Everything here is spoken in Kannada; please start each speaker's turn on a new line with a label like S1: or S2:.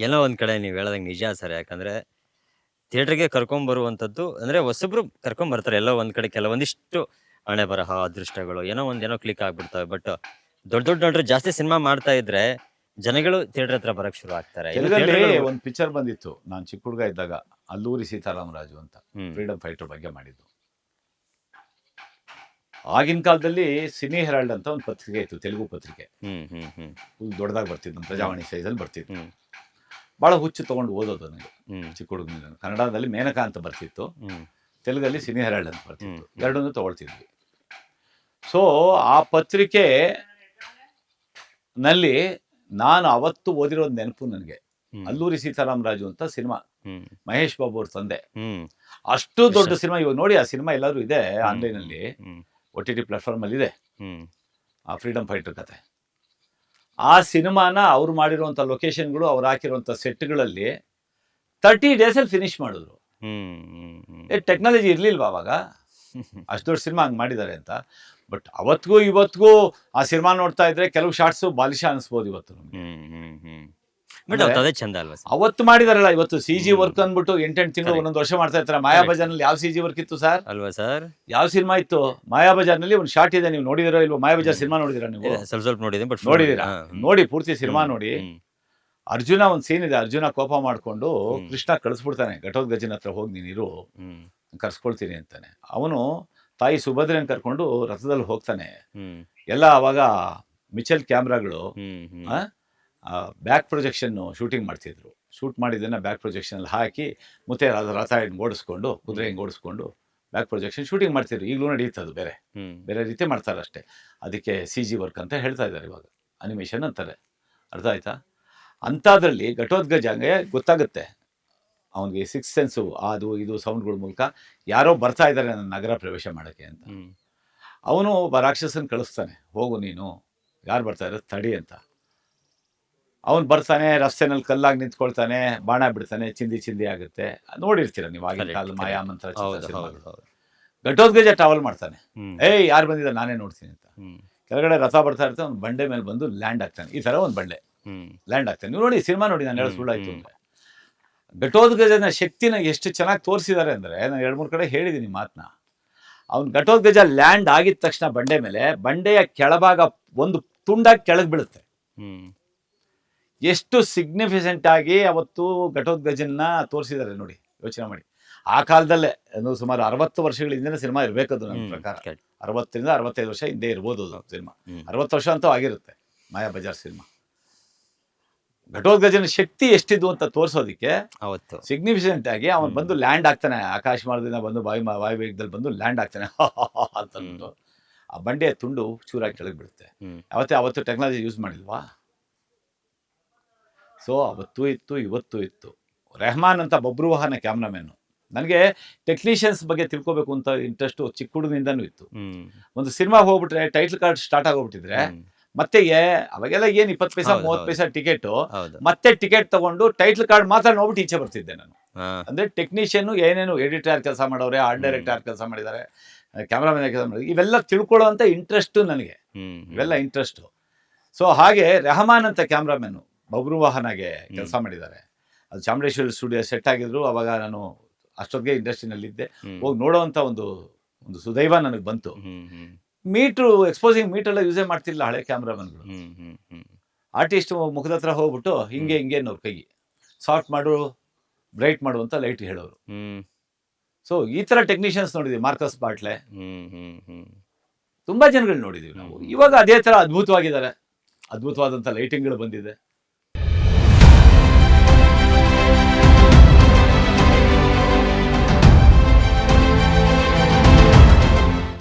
S1: ಎಲ್ಲೋ ಒಂದ್ ಕಡೆ ನೀವು ಹೇಳ್ದಂಗೆ ನಿಜ ಸರ್. ಯಾಕಂದ್ರೆ ಥಿಯೇಟರ್ಗೆ ಕರ್ಕೊಂಡ್ ಬರುವಂತದ್ದು ಅಂದ್ರೆ ಹೊಸಬ್ರು ಕರ್ಕೊಂಡ್ ಬರ್ತಾರೆ. ಎಲ್ಲೋ ಒಂದ್ ಕಡೆ ಕೆಲವೊಂದಿಷ್ಟು ಹಣೆ ಬರಹ ಅದೃಷ್ಟಗಳು ಏನೋ ಒಂದ್ ಏನೋ ಕ್ಲಿಕ್ ಆಗ್ಬಿಡ್ತವೆ. ಬಟ್ ದೊಡ್ಡ ದೊಡ್ಡ ನೋಡ್ರಿ ಜಾಸ್ತಿ ಸಿನಿಮಾ ಮಾಡ್ತಾ ಇದ್ರೆ ಜನಗಳು ಥಿಯೇಟರ್ ಹತ್ರ ಬರಕ್ ಶುರು ಆಗ್ತಾರೆ. ಒಂದ್
S2: ತೆಲುಗಲ್ಲಿ
S1: theatre
S2: ಒಂದು ಪಿಕ್ಚರ್ ಬಂದಿತ್ತು. ನಾನು ಚಿಕ್ಕ ಹುಡುಗ ಇದ್ದಾಗ ಅಲ್ಲೂರಿ ಸೀತಾರಾಮರಾಜು ಅಂತ
S1: ಹ್ಮ್.
S2: ಫ್ರೀಡಮ್ ಫೈಟರ್ ಬಗ್ಗೆ ಮಾಡಿದ್ದು. ಆಗಿನ ಕಾಲದಲ್ಲಿ ಸಿನಿ ಹೆರಾಲ್ಡ್ ಅಂತ ಒಂದು ಪತ್ರಿಕೆ ಇತ್ತು ತೆಲುಗು ಪತ್ರಿಕೆ.
S1: ಹ್ಮ್ ಹ್ಮ್ ಹ್ಮ್.
S2: ಫುಲ್ ದೊಡ್ಡದಾಗಿ ಬರ್ತಿದ್ದು ನಮ್ಮ ಪ್ರಜಾವಾಣಿ ಸೈಜಲ್ಲಿ ಬರ್ತಿತ್ತು.
S1: ಹ್ಮ್.
S2: ಭಾಳ ಹುಚ್ಚು ತಗೊಂಡು ಓದೋದು ನನಗೆ. ಚಿಕ್ಕ ಹುಡುಗನಿಂದ ಕನ್ನಡದಲ್ಲಿ ಮೇನಕಾ ಅಂತ ಬರ್ತಿತ್ತು. ತೆಲುಗಲ್ಲಿ ಸಿನಿ ಹೆರಾಲ್ಡ್ ಅಂತ ಬರ್ತಿತ್ತು. ಎರಡನ್ನು ತಗೊಳ್ತಿದ್ವಿ. ಸೊ ಆ ಪತ್ರಿಕೆ ನಲ್ಲಿ ನಾನು ಅವತ್ತು ಓದಿರೋದು ನೆನಪು ನನಗೆ. ಅಲ್ಲೂರಿ ಸೀತಾರಾಮರಾಜು ಅಂತ ಸಿನಿಮಾ. ಮಹೇಶ್ ಬಾಬು ಅವ್ರ ತಂದೆ. ಅಷ್ಟು ದೊಡ್ಡ ಸಿನಿಮಾ ಇವಾಗ ನೋಡಿ ಆ ಸಿನಿಮಾ ಎಲ್ಲಾದ್ರೂ ಇದೆ
S1: ಆನ್ಲೈನಲ್ಲಿ
S2: ಆನ್ಲೈನ್ ಅಲ್ಲಿ.
S1: ಹ್ಮ್.
S2: ಒ ಟಿ ಟಿ ಪ್ಲಾಟ್ಫಾರ್ಮ್ ಅಲ್ಲಿ ಇದೆ. ಆ ಫ್ರೀಡಮ್ ಫೈಟರ್ ಕತೆ. ಆ ಸಿನಿಮಾನ ಅವ್ರು ಮಾಡಿರುವಂಥ ಲೊಕೇಶನ್ಗಳು ಅವ್ರು ಹಾಕಿರುವಂಥ ಸೆಟ್ಗಳಲ್ಲಿ ತರ್ಟಿ ಡೇಸಲ್ಲಿ ಫಿನಿಶ್ ಮಾಡಿದ್ರು. ಏ ಟೆಕ್ನಾಲಜಿ ಇರ್ಲಿಲ್ವಾ ಅವಾಗ? ಅಷ್ಟು ದೊಡ್ಡ ಸಿನಿಮಾ ಹಂಗೆ ಮಾಡಿದ್ದಾರೆ ಅಂತ. ಬಟ್ ಅವತ್ತಿಗೂ ಇವತ್ತಿಗೂ ಆ ಸಿನಿಮಾ ನೋಡ್ತಾ ಇದ್ರೆ ಕೆಲವು ಶಾರ್ಟ್ಸು ಬಾಲಿಶ ಅನಿಸ್ಬೋದು ಇವತ್ತು ನಮ್ಗೆ.
S1: ಅದೇ ಚಂದ ಅಲ್ವಾ
S2: ಅವತ್ತು ಮಾಡಿದಾರಲ್ಲ ಇವತ್ತು ಸಿ ಜಿ ವರ್ಕ್ ಅಂದ್ಬಿಟ್ಟು ಎಂಟೆಂಟು ತಿಂಗಳು. ಒಂದೊಂದು ವರ್ಷ ಮಾಡ್ತಾ ಇರ್ತಾರೆ. ಮಾಯಾಬಜಾರ್ನಲ್ಲಿ ಯಾವ ಸಿ ಜಿ ವರ್ಕ್ ಇತ್ತು ಸರ್?
S1: ಅಲ್ವಾ ಸರ್?
S2: ಯಾವ ಸಿನಿಮಾ ಇತ್ತು? ಮಾಯಾಬಜಾರ್ನಲ್ಲಿ ಒಂದು ಶಾರ್ಟ್ ಇದೆ ನೀವು ನೋಡಿದಿರೋ ಇಲ್ವಾ? ಮಾಯಾಬಜಾರ್ ಸಿನಿಮಾ ನೋಡಿದಿರಾ ನೀವು?
S1: ಸ್ವಲ್ಪ ಸ್ವಲ್ಪ ನೋಡಿದ್ದೀನಿ ಬಟ್
S2: ನೋಡಿದಿರಾ? ನೋಡಿ ಪೂರ್ತಿ ಸಿನಿಮಾ ನೋಡಿ. ಅರ್ಜುನ ಒಂದು ಸೀನ್ ಇದೆ ಅರ್ಜುನ ಕೋಪ ಮಾಡ್ಕೊಂಡು ಕೃಷ್ಣ ಕಳಿಸ್ಬಿಡ್ತಾನೆ ಘಟೋದ್ಗಜನ ಹತ್ರ ಹೋಗಿ ನೀನಿರು ಕರ್ಸ್ಕೊಳ್ತೀನಿ ಅಂತಾನೆ. ಅವನು ತಾಯಿ ಸುಭದ್ರನ್ ಕರ್ಕೊಂಡು ರಥದಲ್ಲಿ ಹೋಗ್ತಾನೆ. ಎಲ್ಲ ಅವಾಗ ಮಿಚಲ್ ಕ್ಯಾಮ್ರಾಗಳು ಬ್ಯಾಕ್ ಪ್ರೊಜೆಕ್ಷನ್ನು ಶೂಟಿಂಗ್ ಮಾಡ್ತಿದ್ರು. ಶೂಟ್ ಮಾಡಿದ್ದನ್ನು ಬ್ಯಾಕ್ ಪ್ರೊಜೆಕ್ಷನಲ್ಲಿ ಹಾಕಿ ಮತ್ತೆ ರಥ ರಥ ಹಿಂಗೆ ಓಡಿಸ್ಕೊಂಡು ಕುದುರೆ ಹಿಂಗೆ ಓಡಿಸ್ಕೊಂಡು ಬ್ಯಾಕ್ ಪ್ರೊಜೆಕ್ಷನ್ ಶೂಟಿಂಗ್ ಮಾಡ್ತಿದ್ರು. ಈಗಲೂ ನಡೀತದೆ ಅದು ಬೇರೆ. ಬೇರೆ ರೀತಿ ಮಾಡ್ತಾರೆ ಅಷ್ಟೇ. ಅದಕ್ಕೆ ಸಿ ಜಿ ವರ್ಕ್ ಅಂತ ಹೇಳ್ತಾ ಇದ್ದಾರೆ ಇವಾಗ. ಅನಿಮೇಷನ್ ಅಂತಾರೆ. ಅರ್ಥ ಆಯ್ತಾ? ಅಂಥದ್ರಲ್ಲಿ ಘಟೋದ್ಗಜಂಗೆ ಗೊತ್ತಾಗುತ್ತೆ. ಅವನಿಗೆ ಸಿಕ್ಸ್ ಸೆನ್ಸು ಅದು ಇದು ಸೌಂಡ್ಗಳ ಮೂಲಕ ಯಾರೋ ಬರ್ತಾ ಇದ್ದಾರೆ ನನ್ನ ನಗರ ಪ್ರವೇಶ ಮಾಡೋಕ್ಕೆ ಅಂತ. ಅವನು ಒಬ್ಬ ರಾಕ್ಷಸನ ಕಳಿಸ್ತಾನೆ. ಹೋಗು ನೀನು. ಯಾರು ಬರ್ತಾ ಇದ್ದಾರೆ ತಡಿ ಅಂತ. ಅವನು ಬರ್ತಾನೆ ರಸ್ತೆನಲ್ಲಿ ಕಲ್ಲಾಗಿ ನಿಂತ್ಕೊಳ್ತಾನೆ ಬಾಣ ಬಿಡ್ತಾನೆ ಚಿಂದಿ ಚಿಂದಿ ಆಗುತ್ತೆ. ನೋಡಿರ್ತೀರ ನೀವು ಆಗಿನ ಕಾಲ
S1: correct.
S2: ಮಾಯಾ ಮಂತ್ರ ಚಿತ್ರ
S1: ಹೌದು ಹೌದು
S2: ಸಿನಿಮಾಗಳು.
S1: ಹೌದು
S2: ಘಟೋದ್ಗಜ ಟ್ರಾವೆಲ್ ಮಾಡ್ತಾನೆ. ಏಯ್ ಯಾರು ಬಂದಿದ್ದ ನಾನೇ ನೋಡ್ತೀನಿ ಅಂತ. ಕೆಳಗಡೆ ರಥ ಬರ್ತಾ ಇರ್ತಾನೆ ಅವ್ನು ಬಂಡೆ ಮೇಲೆ ಬಂದು ಲ್ಯಾಂಡ್ ಆಗ್ತಾನೆ ಈ ಥರ ಒಂದು ಬಂಡೆ. ಲ್ಯಾಂಡ್ ಆಗ್ತಾನೆ ನೀವು ನೋಡಿ ಸಿನಿಮಾ ನೋಡಿ ನಾನು ಹೇಳೋದು
S1: ಸುಳ್ಳು
S2: ಸುಳ್ಳಾಯ್ತು ಅಂದರೆ. ಘಟೋದ್ಗಜನ ಶಕ್ತಿನ ಎಷ್ಟು ಚೆನ್ನಾಗಿ ತೋರಿಸಿದ್ದಾರೆ ಅಂದ್ರೆ ನಾನು ಎರಡು ಮೂರು ಕಡೆ ಹೇಳಿದ್ದೀನಿ ಮಾತನ್ನ ಅವ್ನು ಘಟೋದ್ಗಜ ಲ್ಯಾಂಡ್ ಆಗಿದ ತಕ್ಷಣ ಬಂಡೆ ಮೇಲೆ ಬಂಡೆಯ ಕೆಳಭಾಗ ಒಂದು ತುಂಡಾಗಿ ಕೆಳಗೆ ಬೀಳುತ್ತೆ. ಎಷ್ಟು ಸಿಗ್ನಿಫಿಸೆಂಟ್ ಆಗಿ ಅವತ್ತು ಘಟೋದ್ಗಜನ್ನ ತೋರಿಸಿದ್ದಾರೆ ನೋಡಿ ಯೋಚನೆ ಮಾಡಿ. ಆ ಕಾಲದಲ್ಲೇ ಅದು ಸುಮಾರು ಅರವತ್ತು ವರ್ಷಗಳ ಹಿಂದಿನ ಸಿನಿಮಾ ಇರಬೇಕದು ನನ್ನ ಪ್ರಕಾರ. ಅರವತ್ತರಿಂದ ಅರವತ್ತೈದು ವರ್ಷ ಹಿಂದೆ ಇರ್ಬೋದು ಅದು ಸಿನಿಮಾ. ಅರವತ್ತು ವರ್ಷ ಅಂತೂ ಆಗಿರುತ್ತೆ ಮಾಯಾ ಬಜಾರ್ ಸಿನಿಮಾ. ಘಟೋದ್ಗಜನ ಶಕ್ತಿ ಎಷ್ಟಿದ್ದು ಅಂತ ತೋರಿಸೋದಕ್ಕೆ
S1: ಅವತ್ತು.
S2: ಸಿಗ್ನಿಫಿಸೆಂಟ್ ಆಗಿ ಅವನು ಬಂದು ಲ್ಯಾಂಡ್ ಆಗ್ತಾನೆ ಆಕಾಶ ಮಾರ್ಗದಿಂದ ಬಂದು ಬಾಯಿ ವಾಯು ವೇಗದಲ್ಲಿ ಬಂದು ಲ್ಯಾಂಡ್ ಆಗ್ತಾನೆ ಅಂತಂದು ಆ ಬಂಡೆಯ ತುಂಡು ಚೂರಾಗಿ ಕೆಳಗೆ
S1: ಬಿಡುತ್ತೆ
S2: ಅವತ್ತೇ ಅವತ್ತು ಟೆಕ್ನಾಲಜಿ ಯೂಸ್ ಮಾಡಿಲ್ವಾ? ಸೊ ಅವತ್ತು ಇತ್ತು ಇವತ್ತು ಇತ್ತು. ರೆಹಮಾನ್ ಅಂತ ಬಬ್ರುವಾಹನ ಕ್ಯಾಮ್ರಾಮ್ಯಾನು. ನನಗೆ ಟೆಕ್ನಿಷಿಯನ್ಸ್ ಬಗ್ಗೆ ತಿಳ್ಕೊಬೇಕು ಅಂತ ಇಂಟ್ರೆಸ್ಟು ಚಿಕ್ಕ ಹುಡುಗನಿಂದನೂ ಇತ್ತು. ಒಂದು ಸಿನಿಮಾ ಹೋಗ್ಬಿಟ್ರೆ ಟೈಟ್ಲ್ ಕಾರ್ಡ್ ಸ್ಟಾರ್ಟ್ ಆಗೋಗ್ಬಿಟ್ಟಿದ್ರೆ. ಮತ್ತೆ ಅವಾಗೆಲ್ಲ ಏನ್ ಇಪ್ಪತ್ತು ಪೈಸಾ ಮೂವತ್ತು ಪೈಸಾ ಟಿಕೆಟ್ ಮತ್ತೆ ಟಿಕೆಟ್ ತಗೊಂಡು ಟೈಟ್ಲ್ ಕಾರ್ಡ್ ಮಾತ್ರ ನೋಡ್ಬಿಟ್ಟು ಈಚೆ ಬರ್ತಿದ್ದೆ ನಾನು. ಅಂದ್ರೆ ಟೆಕ್ನಿಷಿಯನ್ ಏನೇನು ಎಡಿಟರ್ ಕೆಲಸ ಮಾಡೋರೆ ಆರ್ಟ್. ಡೈರೆಕ್ಟರ್ ಕೆಲಸ ಮಾಡಿದ್ದಾರೆ ಕ್ಯಾಮ್ರಾಮನ್ ಕೆಲಸ ಮಾಡಿದ್ದಾರೆ ಇವೆಲ್ಲ ತಿಳ್ಕೊಳ್ಳೋ ಅಂತ ಇಂಟ್ರೆಸ್ಟ್ ನನಗೆ. ಇವೆಲ್ಲ ಇಂಟ್ರೆಸ್ಟ್ ಸೊ ಹಾಗೆ ರೆಹಮಾನ್ ಅಂತ ಕ್ಯಾಮ್ರಾಮನ್ ಬಬ್ರು ವಾಹನಗೆ ಕೆಲಸ ಮಾಡಿದ್ದಾರೆ ಅದು ಚಾಮುಂಡೇಶ್ವರಿ ಸ್ಟುಡಿಯೋ ಸೆಟ್ ಆಗಿದ್ರು ಅವಾಗ ನಾನು ಅಷ್ಟೊತ್ತಿಗೆ ಇಂಡಸ್ಟ್ರಿನಲ್ಲಿದ್ದೆ
S1: ಇದ್ದೆ
S2: ಹೋಗಿ ನೋಡೋವಂಥ ಒಂದು ಒಂದು ಸುದೈವ ನನಗೆ ಬಂತು. ಮೀಟ್ರು ಎಕ್ಸ್ಪೋಸಿಂಗ್ ಮೀಟ್ ಎಲ್ಲ ಯೂಸೇ ಮಾಡ್ತಿಲ್ಲ ಹಳೆ ಕ್ಯಾಮ್ರಾಮನ್ಗಳು. ಆರ್ಟಿಸ್ಟ್ ಮುಖದ ಹತ್ರ ಹೋಗ್ಬಿಟ್ಟು ಹಿಂಗೆ ಹಿಂಗೆ ಅನ್ನೋರು ಕೈ ಸಾಫ್ಟ್ ಮಾಡು ಬ್ರೈಟ್ ಮಾಡು ಅಂತ ಲೈಟ್ ಹೇಳೋರು. ಸೊ ಈ ತರ ಟೆಕ್ನಿಷಿಯನ್ಸ್ ನೋಡಿದ್ವಿ ಮಾರ್ಕಸ್ ಬಾಟ್ಲೆ ತುಂಬಾ ಜನಗಳು ನೋಡಿದ್ದೀವಿ ನಾವು. ಇವಾಗ ಅದೇ ತರ ಅದ್ಭುತವಾಗಿದ್ದಾರೆ. ಅದ್ಭುತವಾದಂಥ ಲೈಟಿಂಗ್ಗಳು ಬಂದಿದೆ.